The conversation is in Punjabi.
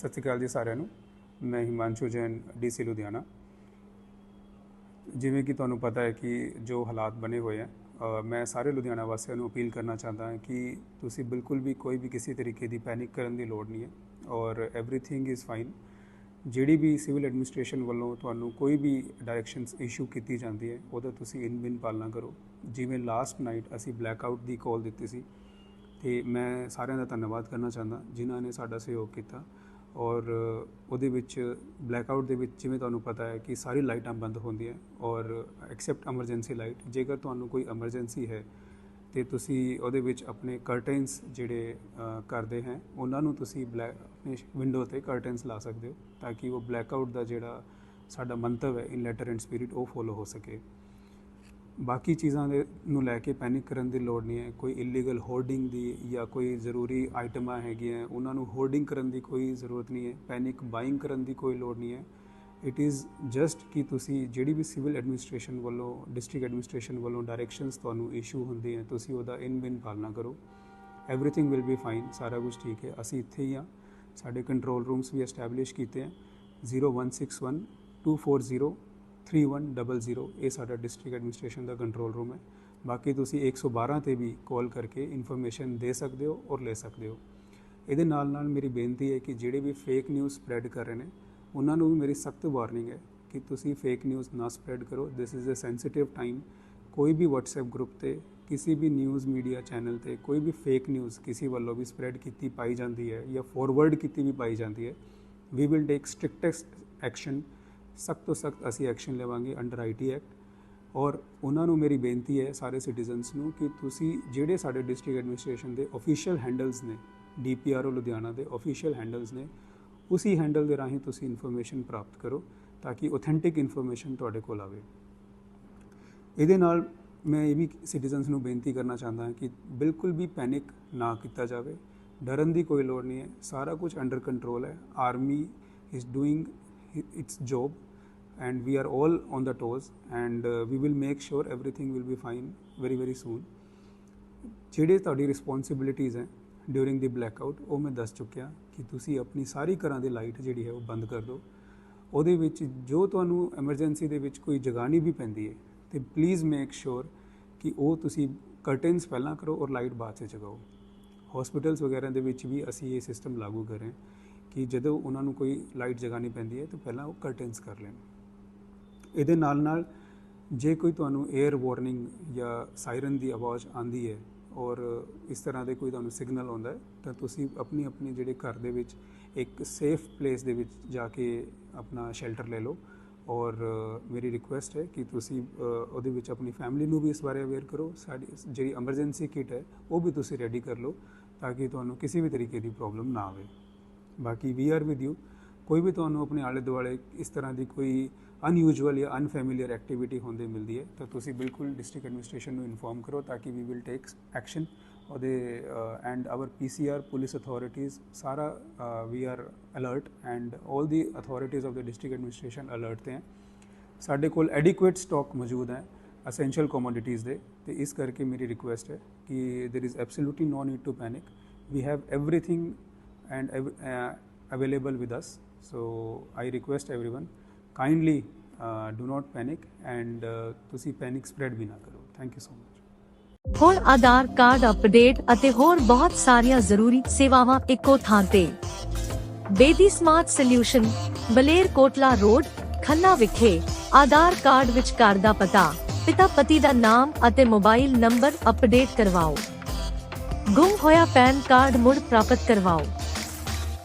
ਸਤਿ ਸ਼੍ਰੀ ਅਕਾਲ ਜੀ ਸਾਰਿਆਂ ਨੂੰ। ਮੈਂ ਹਿਮਾਂਸ਼ੂ ਜੈਨ ਡੀਸੀ ਲੁਧਿਆਣਾ। ਜਿਵੇਂ ਕਿ ਤੁਹਾਨੂੰ ਪਤਾ ਹੈ ਕਿ ਜੋ ਹਾਲਾਤ ਬਣੇ ਹੋਏ ਆ ਮੈਂ ਸਾਰੇ ਲੁਧਿਆਣਾ ਵਾਸੀਆਂ ਨੂੰ ਅਪੀਲ ਕਰਨਾ ਚਾਹੁੰਦਾ ਹਾਂ ਕਿ ਤੁਸੀਂ ਬਿਲਕੁਲ ਵੀ ਕੋਈ ਵੀ ਕਿਸੇ ਤਰੀਕੇ ਦੀ ਪੈਨਿਕ ਕਰਨ ਦੀ ਲੋੜ ਨਹੀਂ ਹੈ ਔਰ ਐਵਰੀਥਿੰਗ ਇਜ਼ ਫਾਈਨ ਜਿਹੜੀ ਵੀ ਸਿਵਲ ਐਡਮਿਨਿਸਟ੍ਰੇਸ਼ਨ ਵੱਲੋਂ ਤੁਹਾਨੂੰ ਕੋਈ ਵੀ ਡਾਇਰੈਕਸ਼ਨਸ ਇਸ਼ੂ ਕੀਤੀ ਜਾਂਦੀ ਹੈ, ਉਹਦਾ ਤੁਸੀਂ ਇਨ ਬਿਨ ਪਾਲਣਾ ਕਰੋ। ਜਿਵੇਂ ਲਾਸਟ ਨਾਈਟ ਅਸੀਂ ਬਲੈਕ ਆਊਟ ਦੀ ਕਾਲ ਦਿੱਤੀ ਸੀ, ਤੇ ਮੈਂ ਸਾਰਿਆਂ ਦਾ ਧੰਨਵਾਦ ਕਰਨਾ ਚਾਹੁੰਦਾ, ਜਿਨ੍ਹਾਂ ਨੇ ਸਾਡਾ ਸਹਿਯੋਗ ਕੀਤਾ। ਔਰ ਉਹਦੇ ਵਿੱਚ ਬਲੈਕ ਆਊਟ ਦੇ ਵਿੱਚ ਜਿਵੇਂ ਤੁਹਾਨੂੰ ਪਤਾ ਹੈ ਕਿ ਸਾਰੀ ਲਾਈਟਾਂ ਬੰਦ ਹੁੰਦੀਆਂ ਔਰ ਐਕਸੈਪਟ ਐਮਰਜੈਂਸੀ ਲਾਈਟ ਜੇਕਰ ਤੁਹਾਨੂੰ ਕੋਈ ਐਮਰਜੈਂਸੀ ਹੈ ਤੇ ਤੁਸੀਂ ਉਹਦੇ ਵਿੱਚ ਆਪਣੇ ਕਰਟਨਸ ਜਿਹੜੇ ਕਰਦੇ ਹੈ, ਉਹਨਾਂ ਨੂੰ ਤੁਸੀਂ ਬਲੈਕ ਆਪਣੇ ਵਿੰਡੋ ਤੇ ਕਰਟਨਸ ਲਾ ਸਕਦੇ ਹੋ ਤਾਂ ਕਿ ਉਹ ਬਲੈਕ ਆਊਟ ਦਾ ਜਿਹੜਾ ਸਾਡਾ ਮੰਤਵ ਹੈ ਇਨ ਲੈਟਰ ਐਂਡ ਸਪਿਰਿਟ ਉਹ ਫੋਲੋ ਹੋ ਸਕੇ। ਬਾਕੀ ਚੀਜ਼ਾਂ ਦੇ ਨੂੰ ਲੈ ਕੇ ਪੈਨਿਕ ਕਰਨ ਦੀ ਲੋੜ ਨਹੀਂ ਹੈ। ਕੋਈ ਇਲੀਗਲ ਹੋਰਡਿੰਗ ਦੀ ਜਾਂ ਕੋਈ ਜ਼ਰੂਰੀ ਆਈਟਮਾਂ ਹੈਗੀਆਂ, ਉਹਨਾਂ ਨੂੰ ਹੋਰਡਿੰਗ ਕਰਨ ਦੀ ਕੋਈ ਜ਼ਰੂਰਤ ਨਹੀਂ ਹੈ। ਪੈਨਿਕ ਬਾਇੰਗ ਕਰਨ ਦੀ ਕੋਈ ਲੋੜ ਨਹੀਂ ਹੈ। ਇਟ ਇਜ਼ ਜਸਟ ਕਿ ਤੁਸੀਂ ਜਿਹੜੀ ਵੀ ਸਿਵਲ ਐਡਮਿਨਿਸਟ੍ਰੇਸ਼ਨ ਵੱਲੋਂ ਡਿਸਟ੍ਰਿਕਟ ਐਡਮਿਨਿਸਟ੍ਰੇਸ਼ਨ ਵੱਲੋਂ ਡਾਇਰੈਕਸ਼ਨਸ ਤੁਹਾਨੂੰ ਇਸ਼ੂ ਹੁੰਦੇ ਹੈ ਤੁਸੀਂ ਉਹਦਾ ਇਨ ਬਿਨ ਪਾਲਣਾ ਕਰੋ। ਐਵਰੀਥਿੰਗ ਵਿਲ ਬੀ ਫਾਈਨ ਸਾਰਾ ਕੁਝ ਠੀਕ ਹੈ। ਅਸੀਂ ਇੱਥੇ ਹੀ ਆ ਸਾਡੇ ਕੰਟਰੋਲ ਰੂਮਸ ਵੀ ਐਸਟੈਬਲਿਸ਼ ਕੀਤੇ ਹੈ। 0161 240 3100 ਇਹ ਸਾਡਾ ਡਿਸਟ੍ਰਿਕਟ ਐਡਮਿਨਿਸਟ੍ਰੇਸ਼ਨ ਦਾ ਕੰਟਰੋਲ ਰੂਮ ਹੈ ਬਾਕੀ ਤੁਸੀਂ 112 ਤੇ ਵੀ ਕਾਲ ਕਰਕੇ ਇਨਫੋਰਮੇਸ਼ਨ ਦੇ ਸਕਦੇ ਹੋ ਔਰ ਲੈ ਸਕਦੇ ਹੋ ਇਹਦੇ ਨਾਲ ਨਾਲ ਮੇਰੀ ਬੇਨਤੀ ਹੈ ਕਿ ਜਿਹੜੇ ਵੀ ਫੇਕ ਨਿਊਜ਼ ਸਪਰੈਡ ਕਰ ਰਹੇ ਨੇ ਉਹਨਾਂ ਨੂੰ ਵੀ ਮੇਰੀ ਸਖਤ ਵਾਰਨਿੰਗ ਹੈ ਕਿ ਤੁਸੀਂ ਫੇਕ ਨਿਊਜ਼ ਨਾ ਸਪਰੈਡ ਕਰੋ this is a sensitive time ਕੋਈ ਵੀ WhatsApp ਗਰੁੱਪ ਤੇ ਕਿਸੇ ਵੀ ਨਿਊਜ਼ ਮੀਡੀਆ ਚੈਨਲ ਤੇ ਕੋਈ ਵੀ ਫੇਕ ਨਿਊਜ਼ ਕਿਸੇ ਵੱਲੋਂ ਵੀ ਸਪਰੈਡ ਕੀਤੀ ਪਾਈ ਜਾਂਦੀ ਹੈ ਜਾਂ ਫੋਰਵਰਡ ਕੀਤੀ ਵੀ ਪਾਈ ਜਾਂਦੀ ਹੈ ਵੀ ਵਿਲ ਟੇਕ ਸਟ੍ਰਿਕਟੈਸਟ ਐਕਸ਼ਨ ਸਖਤ ਤੋਂ ਸਖਤ ਅਸੀਂ ਐਕਸ਼ਨ ਲਵਾਂਗੇ ਅੰਡਰ ਆਈਟੀ ਐਕਟ। ਔਰ ਉਹਨਾਂ ਨੂੰ ਮੇਰੀ ਬੇਨਤੀ ਹੈ ਸਾਰੇ ਸਿਟੀਜ਼ਨਸ ਨੂੰ ਕਿ ਤੁਸੀਂ ਜਿਹੜੇ ਸਾਡੇ ਡਿਸਟ੍ਰਿਕਟ ਐਡਮਿਨਿਸਟ੍ਰੇਸ਼ਨ ਦੇ ਅਫੀਸ਼ੀਅਲ ਹੈਂਡਲਸ ਨੇ ਡੀਪੀਆਰਓ ਲੁਧਿਆਣਾ ਦੇ ਅਫੀਸ਼ੀਅਲ ਹੈਂਡਲਸ ਨੇ, ਉਸੇ ਹੈਂਡਲ ਦੇ ਰਾਹੀਂ ਤੁਸੀਂ ਇਨਫੋਰਮੇਸ਼ਨ ਪ੍ਰਾਪਤ ਕਰੋ ਤਾਂ ਕਿ ਆਥੈਂਟਿਕ ਇਨਫੋਰਮੇਸ਼ਨ ਤੁਹਾਡੇ ਕੋਲ ਆਵੇ। ਇਹਦੇ ਨਾਲ ਮੈਂ ਇਹ ਵੀ ਸਿਟੀਜ਼ਨਸ ਨੂੰ ਬੇਨਤੀ ਕਰਨਾ ਚਾਹੁੰਦਾ ਹਾਂ ਕਿ ਬਿਲਕੁਲ ਵੀ ਪੈਨਿਕ ਨਾ ਕੀਤਾ ਜਾਵੇ। ਡਰਨ ਦੀ ਕੋਈ ਲੋੜ ਨਹੀਂ ਹੈ। ਸਾਰਾ ਕੁਝ ਅੰਡਰ ਕੰਟਰੋਲ ਹੈ। Army is doing its job and we are all on the toes and uh, we will make sure everything will be fine very very soon. ਜਿਹੜੇ ਤੁਹਾਡੀ ਰਿਸਪੌਂਸਿਬਿਲਿਟੀਆਂ ਹੈ ਡਿਊਰਿੰਗ ਦੀ ਬਲੈਕਆਊਟ ਉਹ ਮੈਂ ਦੱਸ ਚੁੱਕਿਆ ਕਿ ਤੁਸੀਂ ਆਪਣੀ ਸਾਰੀ ਘਰਾਂ ਦੀ ਲਾਈਟ ਜਿਹੜੀ ਹੈ ਉਹ ਬੰਦ ਕਰ ਦਿਓ। ਉਹਦੇ ਵਿੱਚ ਜੋ ਤੁਹਾਨੂੰ ਐਮਰਜੈਂਸੀ ਦੇ ਵਿੱਚ ਕੋਈ ਜਗਾਣੀ ਵੀ ਪੈਂਦੀ ਹੈ ਤੇ ਪਲੀਜ਼ ਮੇਕ ਸ਼ੋਰ ਕਿ ਉਹ ਤੁਸੀਂ ਕਰਟਨਸ ਪਹਿਲਾਂ ਕਰੋ ਔਰ ਲਾਈਟ ਬਾਅਦ 'ਚ ਜਗਾਓ। ਹਸਪੀਟਲਸ ਵਗੈਰਾ ਦੇ ਵਿੱਚ ਵੀ ਅਸੀਂ ਇਹ ਸਿਸਟਮ ਲਾਗੂ ਕਰ ਰਹੇ ਹਾਂ ਕਿ ਜਦੋਂ ਉਹਨਾਂ ਨੂੰ ਕੋਈ ਲਾਈਟ ਜਗਾਣੀ ਪੈਂਦੀ ਹੈ ਤਾਂ ਪਹਿਲਾਂ ਉਹ ਕਰਟਨਸ ਕਰ ਲੈਣ। ਇਹਦੇ ਨਾਲ ਨਾਲ ਜੇ ਕੋਈ ਤੁਹਾਨੂੰ 에ਅਰ ਵਾਰਨਿੰਗ ਜਾਂ ਸਾਇਰਨ ਦੀ ਆਵਾਜ਼ ਆਂਦੀ ਹੈ ਔਰ ਇਸ ਤਰ੍ਹਾਂ ਦੇ ਕੋਈ ਤੁਹਾਨੂੰ ਸਿਗਨਲ ਆਉਂਦਾ ਹੈ, ਤਾਂ ਤੁਸੀਂ ਆਪਣੀ ਆਪਣੀ ਜਿਹੜੇ ਘਰ ਦੇ ਵਿੱਚ ਇੱਕ ਸੇਫ ਪਲੇਸ ਦੇ ਵਿੱਚ ਜਾ ਕੇ ਆਪਣਾ ਸ਼ੈਲਟਰ ਲੈ ਲਓ ਔਰ ਮੇਰੀ ਰਿਕੁਐਸਟ ਹੈ ਕਿ ਤੁਸੀਂ ਉਹਦੇ ਵਿੱਚ ਆਪਣੀ ਫੈਮਿਲੀ ਨੂੰ ਵੀ ਇਸ ਬਾਰੇ ਅਵੇਅਰ ਕਰੋ, ਸਾਡੀ ਜਿਹੜੀ ਐਮਰਜੈਂਸੀ ਕਿਟ ਹੈ, ਉਹ ਵੀ ਤੁਸੀਂ ਰੈਡੀ ਕਰ ਲਓ ਤਾਂ ਕਿ ਤੁਹਾਨੂੰ ਕਿਸੇ ਵੀ ਤਰੀਕੇ ਦੀ ਪ੍ਰੋਬਲਮ ਨਾ ਆਵੇ। ਬਾਕੀ ਵੀ ਆਰ ਵਿਦ ਯੂ ਕੋਈ ਵੀ ਤੁਹਾਨੂੰ ਆਪਣੇ ਆਲੇ ਦੁਆਲੇ ਇਸ ਤਰ੍ਹਾਂ ਦੀ ਕੋਈ ਅਨਯੂਜੂਅਲ ਜਾਂ ਅਨਫੈਮਿਲੀਅਰ ਐਕਟੀਵਿਟੀ ਹੁੰਦੀ ਮਿਲਦੀ ਹੈ ਤਾਂ ਤੁਸੀਂ ਬਿਲਕੁਲ ਡਿਸਟ੍ਰਿਕਟ ਐਡਮਿਨਿਸਟ੍ਰੇਸ਼ਨ ਨੂੰ ਇਨਫੋਰਮ ਕਰੋ ਤਾਂ ਕਿ ਵੀ ਵਿਲ ਟੇਕ ਐਕਸ਼ਨ ਉਹਦੇ and our PCR police authorities ਸਾਰਾ we are alert and 올 the authorities of the district administration alert ਤੇ ਹੈ ਸਾਡੇ ਕੋਲ ਐਡਿਕੁਏਟ ਸਟਾਕ ਮੌਜੂਦ ਹੈ ਅਸੈਂਸ਼ੀਅਲ ਕਮੋਡਿਟੀਜ਼ ਦੇ ਤੇ ਇਸ ਕਰਕੇ ਮੇਰੀ ਰਿਕੁਐਸਟ ਹੈ ਕਿ there is absolutely no need to panic we have everything and ev- uh, available with us. So, i request everyone, kindly uh, do not panic and ਤੁਸੀਂ ਪੈਨਿਕ ਸਪਰੈਡ ਵੀ ਨਾ ਕਰੋ ਥੈਂਕ ਯੂ ਸੋ ਮਚ ਹੁਣ ਆਧਾਰ ਕਾਰਡ ਅਪਡੇਟ ਅਤੇ ਹੋਰ ਬਹੁਤ ਸਾਰੀਆਂ ਜ਼ਰੂਰੀ ਸੇਵਾਵਾਂ ਇੱਕੋ ਥਾਂ ਤੇ ਬੇਦੀ ਸਮਾਰਟ ਸੋਲਿਊਸ਼ਨ ਬਲੇਰ ਕੋਟਲਾ ਰੋਡ ਖੰਨਾ ਵਿਖੇ ਆਧਾਰ ਕਾਰਡ ਵਿੱਚ ਘਰ ਦਾ ਪਤਾ ਪਿਤਾ ਪਤੀ ਦਾ ਨਾਮ ਅਤੇ ਮੋਬਾਈਲ ਨੰਬਰ ਅਪਡੇਟ ਕਰਵਾਓ ਗੁੰਮ ਹੋਇਆ ਪੈਨ ਕਾਰਡ ਮੁੜ ਪ੍ਰਾਪਤ ਕਰਵਾਓ